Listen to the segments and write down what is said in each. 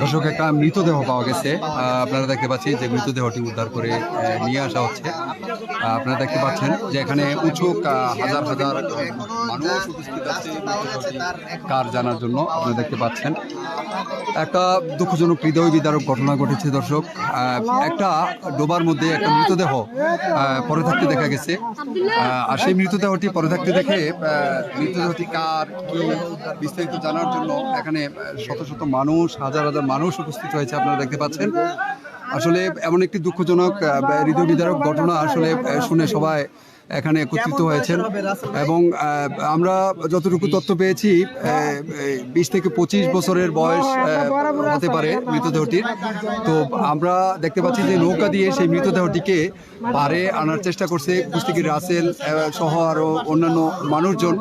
দর্শক একটা মৃতদেহ পাওয়া গেছে। আপনারা দেখতে পাচ্ছেন যে মৃতদেহটি উদ্ধার করে নিয়ে আসা হচ্ছে। আপনারা দেখতে পাচ্ছেন যে এখানে আহ, হাজার হাজার মানুষ কার জানার জন্য আপনারা দেখতে পাচ্ছেন। একটা দুঃখজনক হৃদয় বিদারক ঘটনা ঘটেছে দর্শক। একটা ডোবার মধ্যে একটা মৃতদেহ পরে থাকতে দেখা গেছে। আর সেই মৃতদেহটি পরে থাকতে দেখে মৃতদেহটি কার বিস্তারিত জানার জন্য এখানে শত শত মানুষ হাজার হাজার হাজার মানুষ উপস্থিত হয়েছে, আপনারা দেখতে পাচ্ছেন। আসলে এমন একটি দুঃখজনক হৃদয় বিদারক ঘটনা আসলে শুনে সবাই এখানে একত্রিত হয়েছেন। এবং আমরা যতটুকু তথ্য পেয়েছি বিশ থেকে পঁচিশ বছরের বয়স আহ, হতে পারে মৃতদেহটির। তো আমরা দেখতে পাচ্ছি যে নৌকা দিয়ে সেই মৃতদেহটিকে পারে আনার চেষ্টা করছে কুস্তিগি রাসেল সহ আরও অন্যান্য মানুষজন।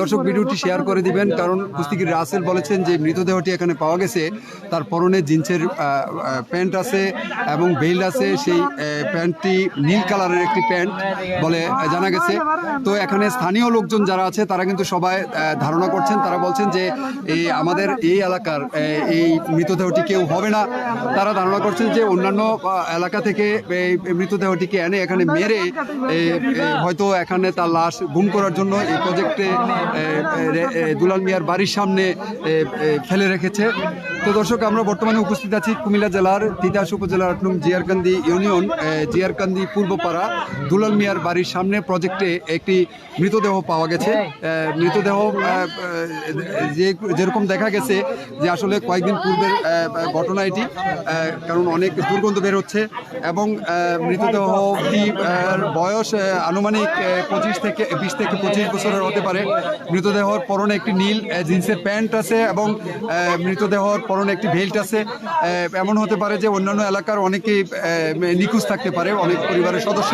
দর্শক ভিডিওটি শেয়ার করে দিবেন কারণ কুস্তিগির রাসেল বলেছেন যে মৃতদেহটি এখানে পাওয়া গেছে। তার পরনে জিন্সের প্যান্ট আছে এবং বেল্ট আছে। সেই প্যান্টটি নীল কালারের একটি প্যান্ট বলে আহ, জানা গেছে। তো এখানে স্থানীয় লোকজন যারা আছে তারা কিন্তু সবাই ধারণা করছেন তারা বলছেন যে এই আমাদের এই এলাকার এই মৃতদেহটি কেউ হবে না। তারা ধারণা করছেন যে অন্যান্য এলাকা থেকে এই মৃতদেহটিকে এনে এখানে মেরে হয়তো এখানে তার লাশ গুম করার জন্য এই প্রজেক্টে দুলাল মিয়ার বাড়ির সামনে ফেলে রেখেছে। তো দর্শক আমরা বর্তমানে উপস্থিত আছি কুমিল্লা জেলার তিতাস উপজেলার আট নং জিয়ারকান্দি ইউনিয়ন জিয়ারকান্দি পূর্বপাড়া দুলাল মিয়ার বাড়ির সামনে প্রজেক্টে একটি মৃতদেহ পাওয়া গেছে। মৃতদেহ যে যেরকম দেখা গেছে যে আসলে কয়েকদিন পূর্বের ঘটনা এটি কারণ অনেক দুর্গন্ধ বের হচ্ছে এবং মৃতদেহটি বয়স আনুমানিক পঁচিশ থেকে, বিশ থেকে পঁচিশ বছরের হতে পারে। মৃতদেহর পরনে একটি নীল জিন্সের প্যান্ট আছে এবং মৃতদেহর পরনে একটি ভেল্ট আছে। এমন হতে পারে যে অন্যান্য এলাকার অনেকেই নিখোঁজ থাকতে পারে, অনেক পরিবারের সদস্য।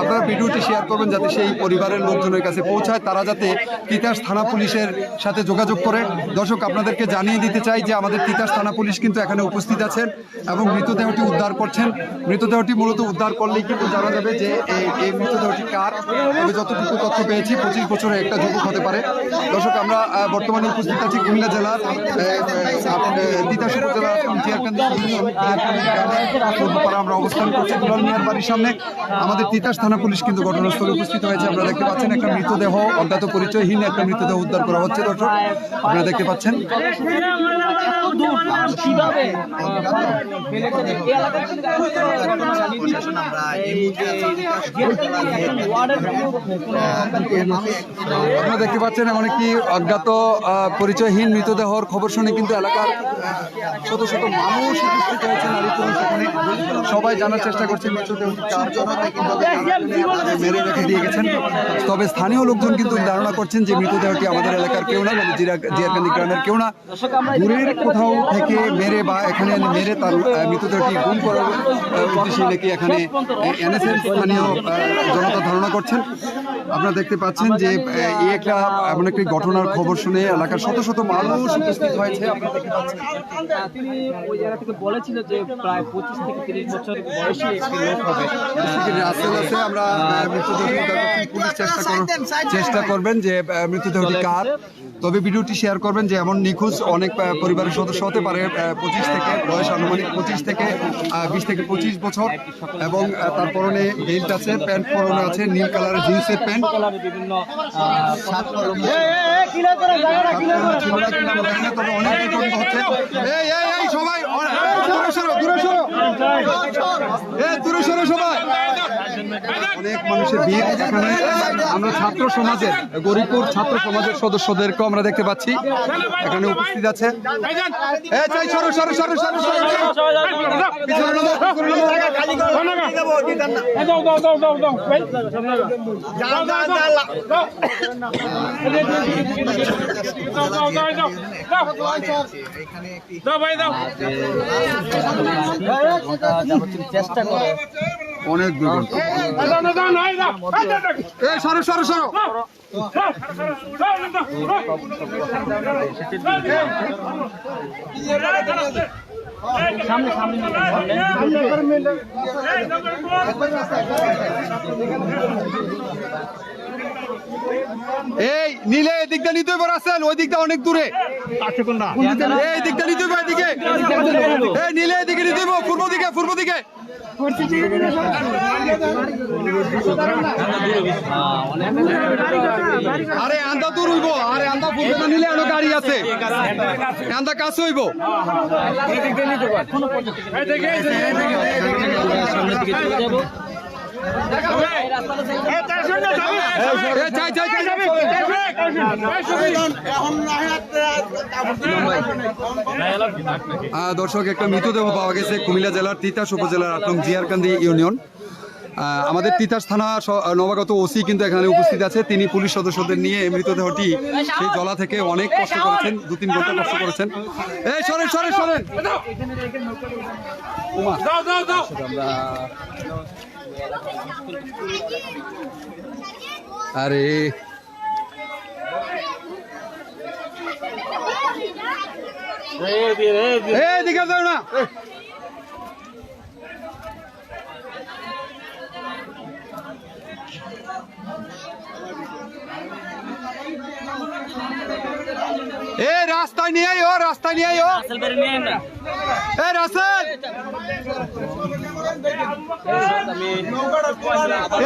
আপনারা ভিডিওটি শেয়ার করবেন যাতে সেই পরিবারের লোকজনের কাছে পৌঁছায়। তারা যাতে তিতাস থানা পুলিশের সাথে যোগাযোগ করে। দর্শক, আপনাদেরকে জানিয়ে দিতে চাই যে আমাদের তিতাস থানা পুলিশ কিন্তু এখানে উপস্থিত আছেন এবং মৃতদেহটি উদ্ধার করছেন। মৃতদেহটি মূলত উদ্ধার করলেই কিন্তু জানা যাবে যে এই মৃতদেহটি কার। তবে যতটুকু তথ্য পেয়েছি, পঁচিশ বছরে একটা যুবক হতে পারে। দর্শক, আমরা বর্তমানে উপস্থিত আছি কুমিল্লা জেলার তিতাস উপজেলার আমরা অবস্থান করছি দুলাল মিয়ার বাড়ির সামনে। আমাদের তিতাস থানা পুলিশ কিন্তু ঘটনাস্থলে উপস্থিত হয়েছে, আপনারা দেখতে পাচ্ছেন একটা মৃতদেহ, অজ্ঞাত পরিচয়হীন একটা মৃতদেহ উদ্ধার করা হচ্ছে, দর্শক। আপনারা দেখতে পাচ্ছেন। আপনারা দেখতে পাচ্ছেন এমন একটি অজ্ঞাত পরিচয়হীন মৃতদেহর খবর শুনে কিন্তু এলাকার শত শত মানুষ উপস্থিত হয়েছে সবাই জানার চেষ্টা করছে মৃতদেহটি মেরে রেখে দিয়ে গেছেন। তবে স্থানীয় লোকজন কিন্তু ধারণা করছেন যে মৃতদেহটি আমাদের এলাকার কেউ না মানে জিয়ারকান্দি গ্রামের কেউ না। দূরের কোথাও থেকে মেরে বা এখানে মেরে তার মৃতদেহটি গুম করার উদ্দেশ্যে নাকি এখানে এনএসএন স্থানীয় জনতা ধারণা করছেন। আপনারা দেখতে পাচ্ছেন যে এই একটা এমন একটি ঘটনার খবর শুনে এলাকার শত শত মানুষ উপস্থিত হয়েছে। তিনি ওই জায়গা থেকে বলেছিল যে প্রায় পঁচিশ থেকে তিরিশ বছর বয়সী একটি লোক হবে। রাসেল আছে আমরা উদ্ধার পুলিশ চেষ্টা করব চেষ্টা করবেন যে মৃতদেহটি কার। তবে ভিডিওটি শেয়ার করবেন যে এমন নিখোঁজ অনেক পরিবারের সদস্য হতে পারে পঁচিশ থেকে বয়স আনুমানিক পঁচিশ থেকে বিশ থেকে পঁচিশ বছর। এবং তার পরনে বেল্ট আছে প্যান্ট পরনে আছে নীল কালারের জিন্সের প্যান্ট। বিভিন্ন তবে অনেক বিতর্ক হচ্ছে। সবাই দূরে সরো দূরে সরো। দূরে সরো সবাই। অনেক মানুষের ভিড় এখানে। আমরা ছাত্র সমাজের গরিবপুর ছাত্র সমাজের সদস্যদেরকে আমরা দেখতে পাচ্ছি। এখানে উপস্থিত আছে। সরো সরো সরো সরো চেষ্টা করে অনেক দুর্গন্ধ এই সরো সরো সরো। সামনে সামনে এই নীলে এই দিকটা নিতে পারে আসেন ওই দিকটা অনেক দূরে। এই দিকটা নিতে পারে এদিকে। এই নিলে এদিকে নিতে পূর্ব দিকে পূর্ব দিকে। আরে আন্দা দূর হইব আরে আন্দা ফুলবে না নিলে আরও গাড়ি আছে। আন্দা কাছে হইব। সামনের দিকে চলে যাব। দর্শক একটা মৃতদেহ পাওয়া গেছে কুমিল্লা জেলার তিতাস উপজেলার আতঙ্ক জিয়ারকান্দি ইউনিয়ন। আমাদের তিতাস থানা নবাগত ওসি কিন্তু এখানে উপস্থিত আছে। তিনি পুলিশ সদস্যদের নিয়ে মৃতদেহটি সেই জলা থেকে অনেক কষ্ট করেছেন দু তিন ঘণ্টা কষ্ট করেছেন। এই সরেন সরেন সরেন। আরে। এই দিকে যাও না। এ রাস্তায় নিয়ে আইও রাস্তায় নিয়ে বেরে এ রাসেল!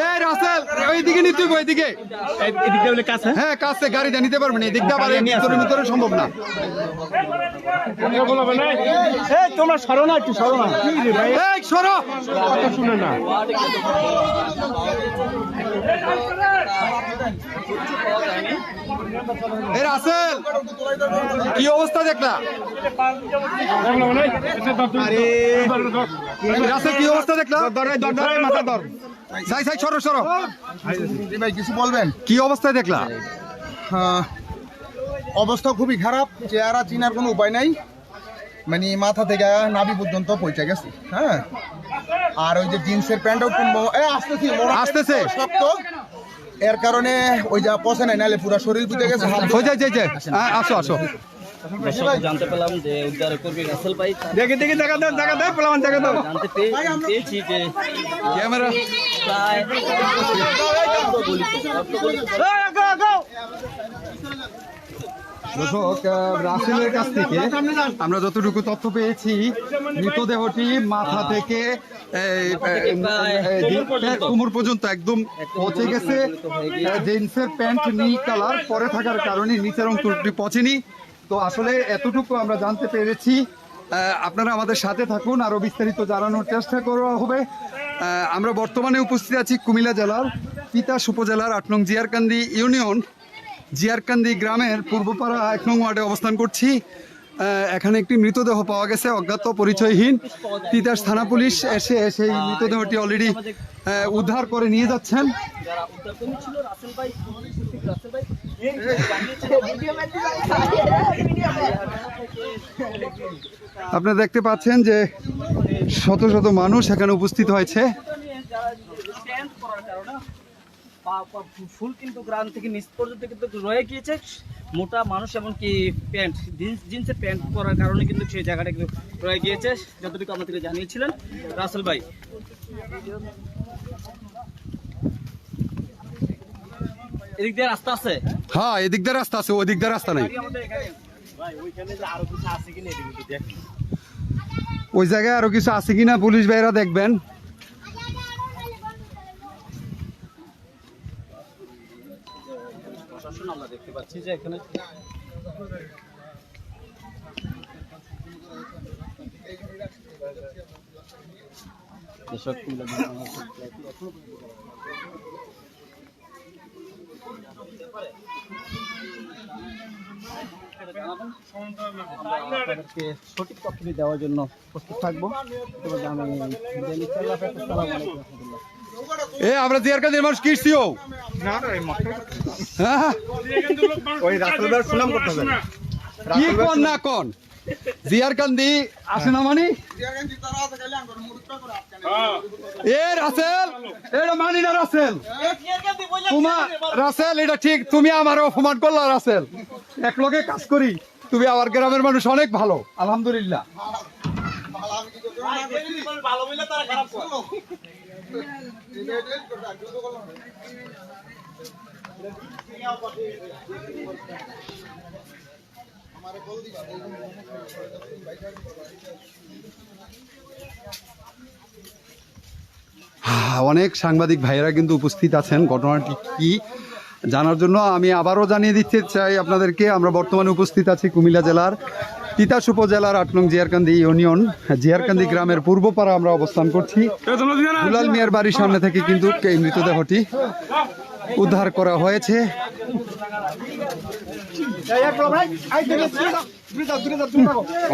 এ রাসেল ওইদিকে নিতে হইব এইদিকে এদিকে বলে কাছে? হ্যাঁ কাছে গাড়ি দিয়ে নিতে পারবেন এদিকটা পারে ভিতরে ভিতরে সম্ভব না। এই তোমরা সরো না একটু সরো না। এই সরো! শুনে না। এ রাসেল কি অবস্থা দেখলা? রাসেল কি অবস্থা দেখলা? যাই যাই সরো সরো। ভাই কিছু বলবেন? কি অবস্থায় দেখলা? হ্যাঁ, অবস্থা খুবই খারাপ চেহারা চিনার কোনো উপায় নাই। মানে মাথা থেকে নাভি পর্যন্ত পৌঁছে গেছে হ্যাঁ। আর ওই যে জিন্সের প্যান্টও আসতেছি আসতেছে। শক্ত। এর কারণে ওই যা পচে নাই নাহলে পুরো শরীর পুঁতে গেছে হ্যাঁ, আসো আসো জানতে পেলাম যে উদ্ধার কর্মী রাসেল ভাই দেখে দেখে দেখা দাও দেখা দাও পেলাম দেখা দাও জানতে পেয়েছি যে ক্যামেরা প্রায় দর্শক রাসেলের কাছ থেকে আমরা যতটুকু তথ্য পেয়েছি মৃতদেহটি মাথা থেকে কোমর পর্যন্ত। একদম পচে গেছে। জিন্সের প্যান্ট নীল কালার পরে থাকার কারণে নিচের অংশটি পচেনি। তো আসলে এতটুকু আমরা জানতে পেরেছি। আপনারা আমাদের সাথে থাকুন আরও বিস্তারিত জানানোর চেষ্টা করা হবে। আমরা বর্তমানে উপস্থিত আছি কুমিল্লা জেলার তিতাস উপজেলার আট নং জিয়ারকান্দি ইউনিয়ন। জিয়ারকান্দি গ্রামের পূর্বপাড়া এক নং ওয়ার্ডে অবস্থান করছি। এখানে একটি মৃতদেহ পাওয়া গেছে, অজ্ঞাত, পরিচয়হীন। তিতাস থানা পুলিশ এসে সেই মৃতদেহটি অলরেডি উদ্ধার করে নিয়ে যাচ্ছেন। আপনারা দেখতে পাচ্ছেন যে শত শত মানুষ এখানে উপস্থিত হয়েছে। ফুল কিন্তু গ্রাম থেকে নিচ পর্যন্ত কিন্তু রয়ে গিয়েছে। মোটা মানুষ এমনকি প্যান্ট জিন্স জিন্সের প্যান্ট পরার কারণে কিন্তু সেই জায়গাটা কিন্তু রয়ে গিয়েছে যতটুকু আমাদেরকে জানিয়েছিলেন রাসেল ভাই। এদিক দিয়ে রাস্তা আছে? হ্যাঁ এদিক দিয়ে রাস্তা আছে ওদিক দিয়ে রাস্তা নেই। ওই জায়গায় আরও কিছু আছে কিনা পুলিশ ভাইরা দেখবেন। পাচ্ছি যে এখানে। আছে, সঠিক তথ্যটি দেওয়ার জন্য প্রস্তুত থাকব। আমি এ আমরা মানুষ হ্যাঁ। ওই সুনাম করতে হবে। কি কোন না কোন? জিয়ারকান্দি আসে না মানে? এ রাসেল এটা মানি না রাসেল? তোমার রাসেল এটা ঠিক তুমি আমার অপমান করলা রাসেল। এক লগে কাজ করি তুমি আমার গ্রামের মানুষ অনেক ভালো আলহামদুলিল্লাহ। অনেক সাংবাদিক ভাইয়েরা কিন্তু উপস্থিত আছেন। ঘটনাটি কি জানার জন্য আমি আবারও জানিয়ে দিতে চাই আপনাদেরকে। আমরা বর্তমানে উপস্থিত আছি কুমিল্লা জেলার তিতাস উপজেলার আট নং জিয়ারকান্দি ইউনিয়ন, জিয়ারকান্দি গ্রামের পূর্ব পূর্বপাড়া আমরা অবস্থান করছি। দুলাল মিয়ার বাড়ির সামনে থেকে কিন্তু এই মৃতদেহটি উদ্ধার করা হয়েছে।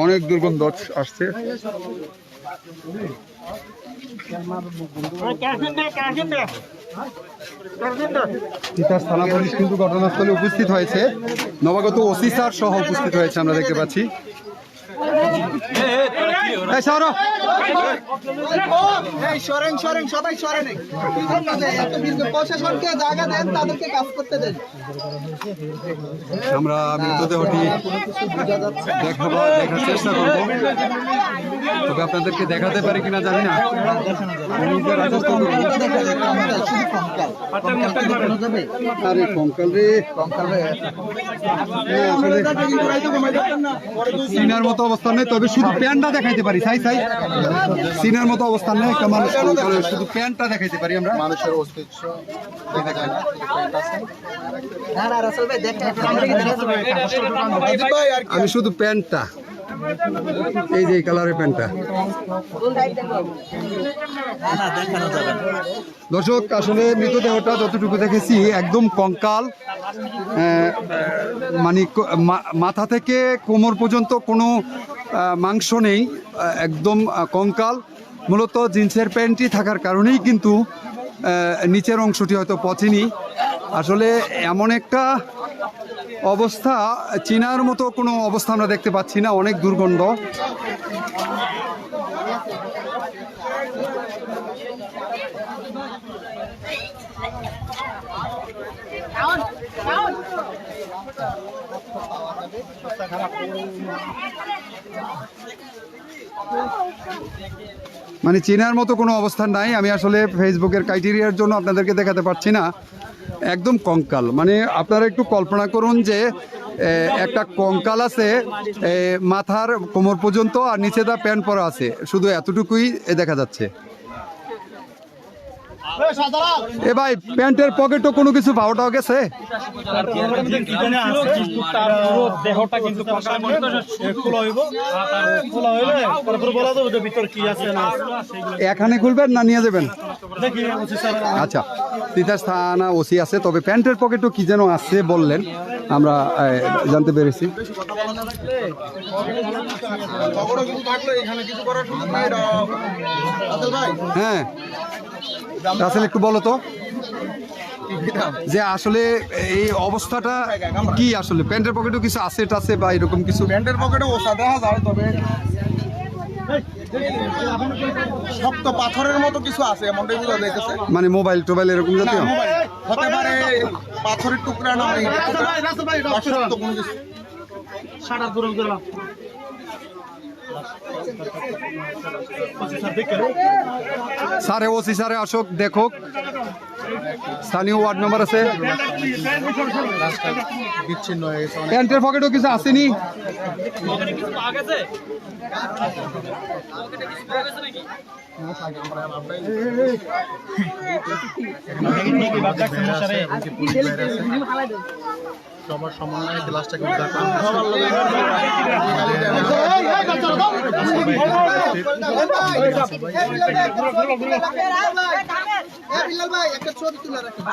অনেক দুর্গন্ধ আসছে। তিতাস থানা পুলিশ কিন্তু ঘটনাস্থলে উপস্থিত হয়েছে। নবাগত ওসি স্যার সহ উপস্থিত হয়েছে, আমরা দেখতে পাচ্ছি। সরেন সরেন সবাই সরেন। প্রশাসনকে জায়গা দেন তাদেরকে কাজ করতে দেন। আমরা মৃতদেহটি দেখাবো দেখার চেষ্টা করব। তবে আপনাদেরকে দেখাতে পারি কিনা জানি না। আরে কঙ্কাল রে। কঙ্কাল রে। সিনার মতো অবস্থান নেই তবে শুধু প্যান্টটা দেখাইতে পারি সাই সাই সিনের মতো অবস্থান নেই একটা মানুষ শুধু প্যান্টটা দেখাইতে পারি আমরা মানুষের অস্তিত্ব দেখা যায় না না না রাসেল ভাই দেখেন অজিত ভাই আর কি আমি শুধু প্যান্টটা এই যে কালারের প্যান্টটা। দর্শক, আসলে মৃতদেহটা যতটুকু দেখেছি, একদম কঙ্কাল মানে মাথা থেকে কোমর পর্যন্ত কোনো মাংস নেই একদম কঙ্কাল। মূলত জিন্সের প্যান্টটি থাকার কারণেই কিন্তু নিচের অংশটি হয়তো পচেনি। আসলে এমন একটা অবস্থা, চীনার মতো কোনো অবস্থা আমরা দেখতে পাচ্ছি না, অনেক দুর্গন্ধ। মানে চীনার মতো কোনো অবস্থান নাই, আমি আসলে ফেসবুকের ক্রাইটেরিয়ার জন্য আপনাদেরকে দেখাতে পারছি না। একদম কঙ্কাল। মানে আপনারা একটু কল্পনা করুন যে একটা কঙ্কাল আছে মাথার কোমর পর্যন্ত আর নিচে দা প্যান্ট পরা আছে। শুধু এতটুকুই দেখা যাচ্ছে। এ ভাই, প্যান্টের পকেটও কোনো কিছু পাওয়াটাও গেছে। এখানে খুলবেন না নিয়ে যাবেন? আচ্ছা তিতাস থানা ওসি আছে, তবে প্যান্টের পকেটও কি যেন আছে বললেন, আমরা জানতে পেরেছি। হ্যাঁ। রাসেল একটু বলো তো। যে আসলে এই অবস্থাটা কি আসলে? প্যান্টের পকেটও কিছু আছে টাছে বা এরকম কিছু? প্যান্টের পকেটে ওষা দেখা যায় তবে শক্ত পাথরের মতো কিছু আছে এমনটাই বোঝা যাইতেছে মানে মোবাইল টোবাইল এরকম জাতীয়? হতে পারে পাথরের টুকরা না কোনো কিছু। স্যার ওসি স্যারে আসুক দেখুক। স্থানীয় ওয়ার্ড মেম্বার আছে বিচ্ছিন্ন হয়ে গেছে প্যান্টের পকেটও কিছু আসেনি সবার সমন্বয়ে ক্লাসটাকে উদ্ধার করা একটা ছবি তুলে রাখেন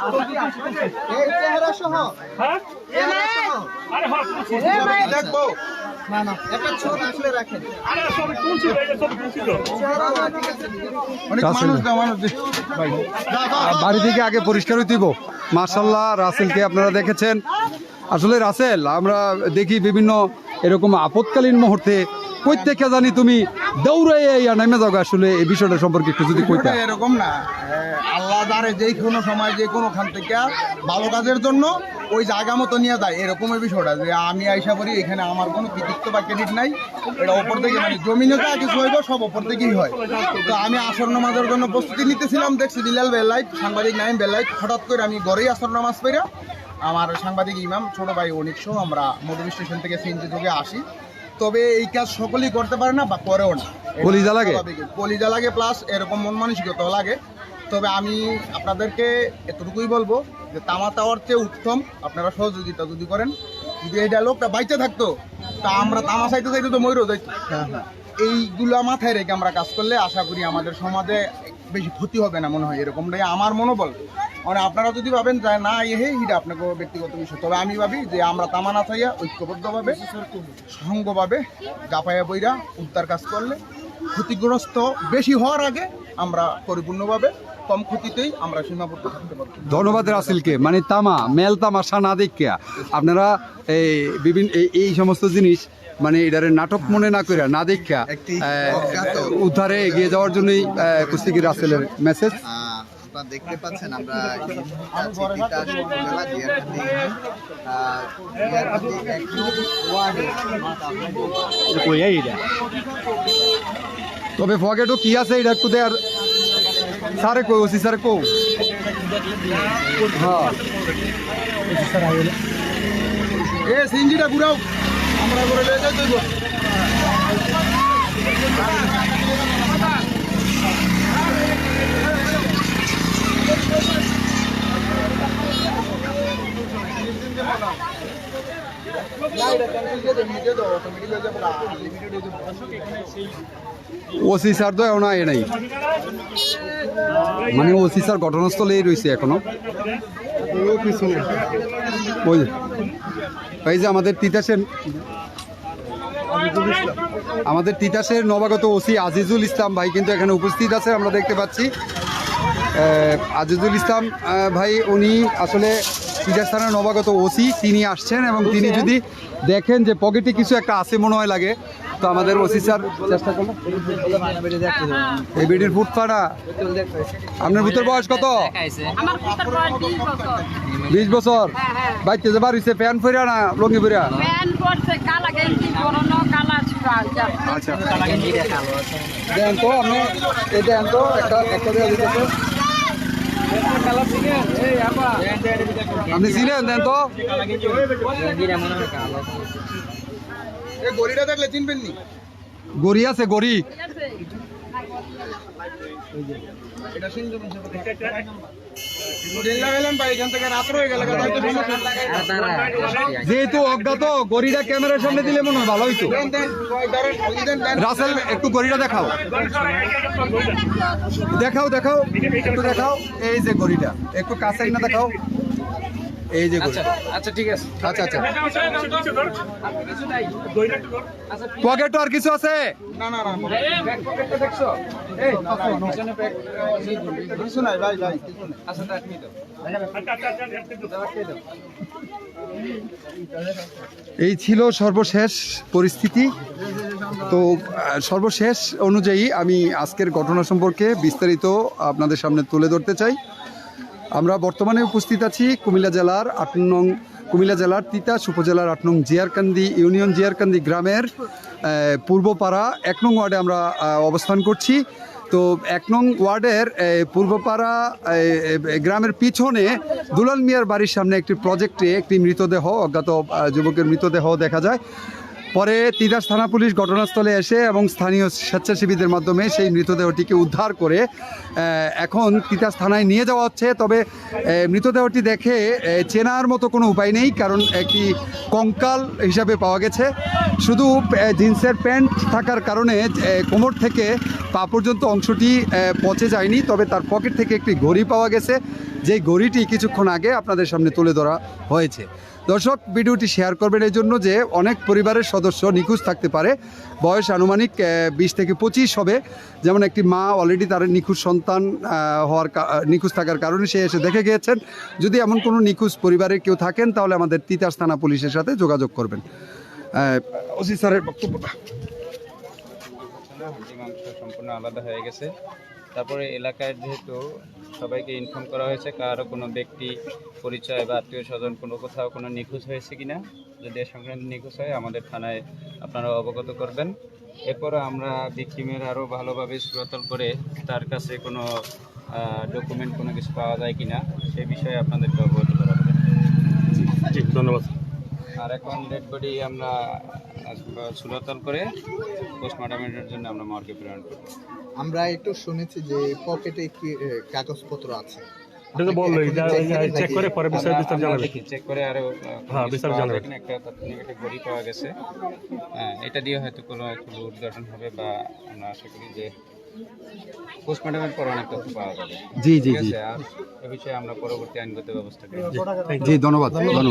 এই চেহারা সহ। চেহারা সহ। দেখব। একটা ছবি তুলে রাখেন। চেহারা ঠিক আছে। অনেক মানুষ দেওয়া মানুষ ভাই বাড়ি থেকে আগে পরিষ্কার দিব। মার্শাল্লাহ রাসেলকে আপনারা দেখেছেন। আসলে রাসেল আমরা দেখি বিভিন্ন এরকম আপৎকালীন মুহূর্তে কই জানি তুমি দৌড়াই ইয়া নেমে যাও আসলে এই বিষয়টা সম্পর্কে একটু যদি কইতা। এরকম না। আল্লাহ দ্বারে যে কোনো সময় যে কোনো খান থেকে ভালো কাজের জন্য ওই জায়গা মতো নিয়ে যায় এরকমের বিষয়টা। যে আমি আইসা করি এখানে আমার কোনো কৃতিত্ব বা ক্রেডিট নাই। এটা ওপর থেকে মানে জমিনে যা কিছু হইব, সব ওপর থেকেই হয়। তো আমি আসর নামাজের জন্য প্রস্তুতি নিতেছিলাম। দেখছি বিলাল বেলাইট, সাংবাদিক নাইম বেলাইট, হঠাৎ করে আমি ঘরেই আসর নামাজ পেরা আমার সাংবাদিক ইমাম, ছোট ভাই অনিক সহ আমরা মধুবী স্টেশন থেকে সিএনজি যোগে আসি। তবে এই কাজ সকলেই করতে পারে না বা করেও না। কলিজা লাগে? কলিজা লাগে প্লাস এরকম মন মানসিকতাও লাগে। তবে আমি আপনাদেরকে এতটুকুই বলব যে তামা তাওয়ার চেয়ে উত্তম আপনারা সহযোগিতা যদি করেন যদি এই লোকটা বাইতে থাকতো তা আমরা তামা চাইতে চাইতে তো ময়ূরও যাইতো। এইগুলা মাথায় রেখে আমরা কাজ করলে আশা করি আমাদের সমাজে বেশি ক্ষতি হবে না মনে হয় এরকমটাই আমার মনোবল। মানে আপনারা যদি ভাবেন যে না এহে এটা আপনাকে ব্যক্তিগত বিষয়। তবে আমি ভাবি যে আমরা তামা না চাইয়া ঐক্যবদ্ধভাবে সঙ্গভাবে গাপায়া বইরা উদ্ধার কাজ করলে ক্ষতিগ্রস্ত বেশি হওয়ার আগে আমরা পরিপূর্ণভাবে কম ক্ষতিতেই আমরা সীমাবদ্ধ থাকতে পারব। ধন্যবাদ রাসেলকে। মানে তামা মেল তামাশা না দেখিয়া। আপনারা এই বিভিন্ন এই- সমস্ত জিনিস মানে এটারে নাটক মনে না করে না দেখিয়া আহ, উদ্ধারে এগিয়ে যাওয়ার জন্যই কুস্তিগির রাসেলের মেসেজ আপনারা দেখতে পাচ্ছেন আমরা এই মুহূর্তে আছি তিতাস উপজেলা দিয়ারকান্দি ইউনিয়ন। আহ, দিয়ারকান্দি এক নং ওয়ার্ডে তবে ফগেটও কি আছে এটা একটু দেয়ার? স্যারে কই ওসি স্যারে কো হ্যাঁ। এ সিঞ্জিটা ঘুরাও। আমরা করে লয়ে যাই ওসি স্যার তো এখনও আয় নাই। মানে ওসি স্যার ঘটনাস্থলেই রয়েছে এখনও। এই যে আমাদের তিতাসের আমাদের তিতাসের নবাগত ওসি আজিজুল ইসলাম ভাই কিন্তু এখানে উপস্থিত আছে, আমরা দেখতে পাচ্ছি। আজিজুল ইসলাম ভাই, উনি আসলে তিতাস থানার নবাগত ওসি তিনি আসছেন এবং তিনি যদি দেখেন যে পকেটে কিছু একটা আছে মনে হয় লাগে তো আমাদের ওসি স্যার চেষ্টা করল এই বেডির ফুট পাড়া আপনার ভিতর বয়স কত? বিশ বছর। হ্যাঁ হ্যাঁ। বাইতে যে বাড়িছে প্যান ফেরা না লঙ্গি ফেরা প্যান্ট আচ্ছা। দেন তো আপনি এই দেন তো একটা একটা দেওয়া দিতেছে আপনি চিনেন দেন তো। এই গড়িটা দেখলে চিনবেন নি? গড়ি আছে গড়ি। এটা যেহেতু অজ্ঞাত গড়িটা ক্যামেরার সামনে দিলে মনে হয় ভালো হইতো। রাসেল একটু গড়িটা দেখাও। দেখাও দেখাও একটু দেখাও। এই যে গড়িটা একটু কাছে না দেখাও। এই যে গড়ি আচ্ছা ঠিক আছে। আচ্ছা আচ্ছা। পকেট আর কিছু আছে? না না না কিছু নাই ভাই ভাই। কিছু নাই এই ছিল সর্বশেষ পরিস্থিতি। তো সর্বশেষ অনুযায়ী আমি আজকের ঘটনা সম্পর্কে বিস্তারিত আপনাদের সামনে তুলে ধরতে চাই। আমরা বর্তমানে উপস্থিত আছি কুমিল্লা জেলার আট নং, কুমিল্লা জেলার তিতাস উপজেলার আট নং জিয়ারকান্দি ইউনিয়ন জিয়ারকান্দি গ্রামের পূর্বপাড়া এক নং ওয়ার্ডে আমরা অবস্থান করছি। তো এক নং ওয়ার্ডের পূর্বপাড়া গ্রামের পিছনে দুলাল মিয়ার বাড়ির সামনে একটি প্রজেক্টে একটি মৃতদেহ, অজ্ঞাত যুবকের মৃতদেহ দেখা যায়। পরে তিতাস থানা পুলিশ ঘটনাস্থলে এসে এবং স্থানীয় স্বেচ্ছাসেবীদের মাধ্যমে সেই মৃতদেহটিকে উদ্ধার করে এখন তিতাস থানায় নিয়ে যাওয়া হচ্ছে। তবে মৃতদেহটি দেখে চেনার মতো কোনো উপায় নেই, কারণ একটি কঙ্কাল হিসাবে পাওয়া গেছে। শুধু জিন্সের প্যান্ট থাকার কারণে কোমর থেকে পা পর্যন্ত অংশটি পচে যায়নি, তবে তার পকেট থেকে একটি ঘড়ি পাওয়া গেছে। যেই ঘড়িটি কিছুক্ষণ আগে আপনাদের সামনে তুলে ধরা হয়েছে। দর্শক ভিডিওটি শেয়ার করবেন এই জন্য যে অনেক পরিবারের সদস্য নিখোঁজ থাকতে পারে। বয়স আনুমানিক বিশ থেকে পঁচিশ হবে। যেমন একটি মা অলরেডি তার নিখোঁজ সন্তান হওয়ার নিখোঁজ থাকার কারণে সে এসে দেখে গিয়েছেন। যদি এমন কোনো নিখোঁজ পরিবারের কেউ থাকেন তাহলে আমাদের তিতাস থানা পুলিশের সাথে যোগাযোগ করবেন। ওসি স্যারের বক্তব্যটা। সম্পূর্ণ আলাদা হয়ে গেছে। তারপরে এলাকায় যেহেতু সবাইকে ইনফর্ম করা হয়েছে কারও কোনো ব্যক্তি পরিচয় বা আত্মীয় স্বজন কোনো কোথাও কোনো নিখোঁজ হয়েছে কি না যদি এ সংক্রান্ত নিখোঁজ হয় আমাদের থানায় আপনারা অবগত করবেন। এরপরে আমরা ভিকটিমের আরও ভালোভাবে সুরতল করে তার কাছে কোনো ডকুমেন্ট কোনো কিছু পাওয়া যায় কি না সে বিষয়ে আপনাদেরকে অবগত করা হবে ধন্যবাদ। আর এখন ডেড বডি আমরা সুলতল করে পোস্টমর্টমের জন্য আমরা মর্গে প্রেরণ করব। আমরা একটু শুনেছি যে পকেটে কি কাগজপত্র আছে এটা তো চেক করে পরে বিষয় বিস্তার জানাবে চেক করে আরও হ্যাঁ, বিস্তারিত জানাবে। একটা একটা ঘড়ি পাওয়া গেছে হ্যাঁ এটা দিয়ে হয়তো কোনো একটু উদ্ঘাটন হবে বা আমরা আশা করি যে পোস্টমর্টমের পর অনেক তথ্য পাওয়া যাবে জি জি জি আর এ বিষয়ে আমরা পরবর্তী আইনগত ব্যবস্থা করব জি ধন্যবাদ ধন্যবাদ